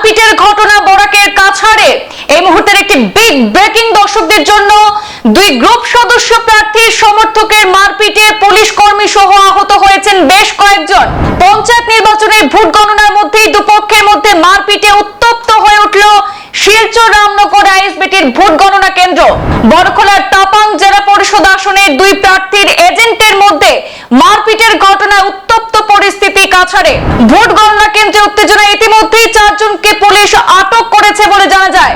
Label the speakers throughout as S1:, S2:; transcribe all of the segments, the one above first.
S1: মারপিটের ঘটনা বরাকের কাছাড়ে। এই মুহূর্তের একটি বিগ ব্রেকিং দর্শকদের জন্য দুই গ্রুপ সদস্য প্রার্থীর সমর্থকের মারপিটে পুলিশ কর্মী সহ আহত হয়েছেন বেশ কয়েকজন। পঞ্চায়েত নির্বাচনের ভোট গণনার মধ্যেই দুপক্ষের মধ্যে মারপিটে উত্তপ্ত হয়ে উঠল শিলচর রামনগর আইএসবিটির ভোট গণনা কেন্দ্র। বড়খোলার তাপাং জেলা পরিষদ আসনের দুই প্রার্থীর এজেন্টের মধ্যে মারপিটের ঘটনায় উত্তপ্ত পরিস্থিতি কাছাড়ে। ভোট চারজনকে পুলিশ আটক করেছে বলে জানা যায়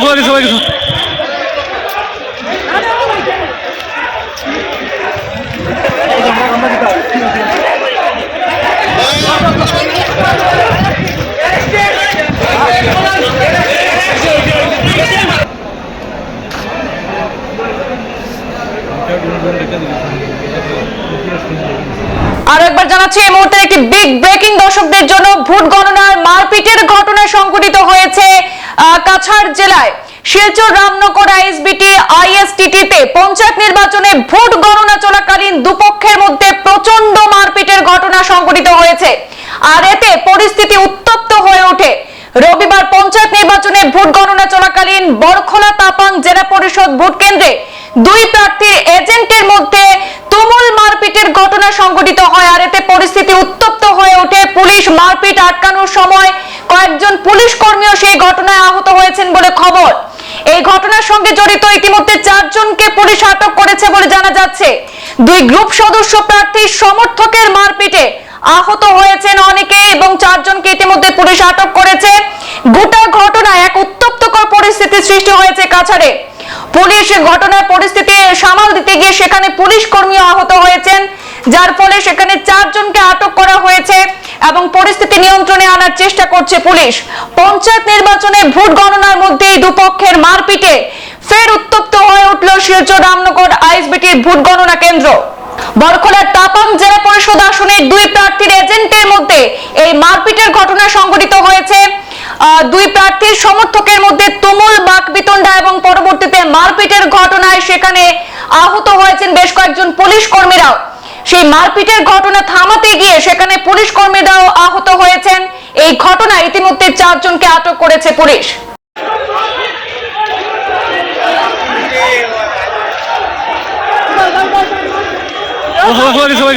S2: সবাই সবাই কিছু
S1: আরও জানাচ্ছি, এই মুহূর্তে একটি বিগ ব্রেকিং দর্শকদের জন্য ভোট গণনার মারপিটের ঘটনা সংঘটিত হয়েছে কাছাড় জেলায়। শিলচর রামনগর আইএসবিটি আইএসটিটি তে পঞ্চায়েত নির্বাচনে ভোট গণনা চলাকালীন দুপক্ষের মধ্যে প্রচণ্ড মারপিটের ঘটনা সংঘটিত হয়েছে। আর এতে পরিস্থিতি উত্তপ্ত হয়ে ওঠে। রবিবার পঞ্চায়েত নির্বাচনে ভোট গণনা চলাকালীন বড়খোলা তাপাং জেলা পরিষদ ভোট কেন্দ্রে দুই প্রার্থীর এজেন্টের মধ্যে মারপিটের ঘটনা সংঘটিত হয় আর এতে পরিস্থিতি উত্তপ্ত হয়ে ওঠে। পুলিশ মারপিট আটকানোর সময় কয়েকজন পুলিশ কর্মীও সেই ঘটনায় আহত হয়েছেন বলে খবর। এই ঘটনার সঙ্গে জড়িত ইতিমধ্যে চারজনকে পুলিশ আটক করেছে বলে জানা যাচ্ছে। দুই গ্রুপ সদস্য প্রার্থীর সমর্থকের মারপিটে আহত হয়েছেন অনেকে এবং চারজনকে ইতিমধ্যে পুলিশ আটক করেছে। গোটা ঘটনায় এক উত্তপ্তকর পরিস্থিতি সৃষ্টি হয়েছে কাছাড়ে। পুলিশ ঘটনার পরিস্থিতি সামাল দিতে গিয়ে সেখানে পুলিশ কর্মী আহত হয়েছেন, যার ফলে সেখানে চারজনকে আটক করা হয়েছে এবং পরিস্থিতি নিয়ন্ত্রণে আনার চেষ্টা করছে পুলিশ। পঞ্চায়েত নির্বাচনে ভোট গণনার মধ্যেই দুপক্ষের মারপিটে ফের উত্তপ্ত হয়ে উঠল শিলচর রামনগর আইএসবিটির ভোট গণনা কেন্দ্র। বরখলার তাপাং জেলা পরিষদ আসনের দুই প্রার্থীর এজেন্টের মধ্যে এই মারপিটের ঘটনা সংঘটিত হয়েছে। সমর্থকের মধ্যে তুমুল বাকবিতণ্ডা এবং পরবর্তীতে মারপিটের ঘটনায় সেখানে আহত হয়েছেন বেশ কয়েকজন পুলিশ কর্মীরাও সেই মারপিটের ঘটনা থামাতে গিয়ে সেখানে পুলিশ কর্মীরাও আহত হয়েছেন এই ঘটনায় ইতিমধ্যে চারজনকে আটক করেছে পুলিশ
S2: সবাই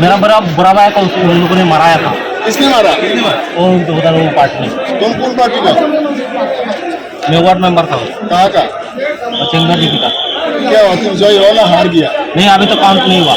S3: मेरा बड़ा बड़ा भाई था उसको उन लोगों ने मराया था।
S4: किसने मारा?
S3: वो उधर वो पार्टी में।
S4: तुम कौन पार्टी का?
S3: मैं वार्ड मेंबर था
S4: कहाँ का?
S3: चंद्र जी का।
S4: क्या हुआ? तुम जय हो ना हार गया।
S3: नहीं अभी तो काउंट नहीं हुआ।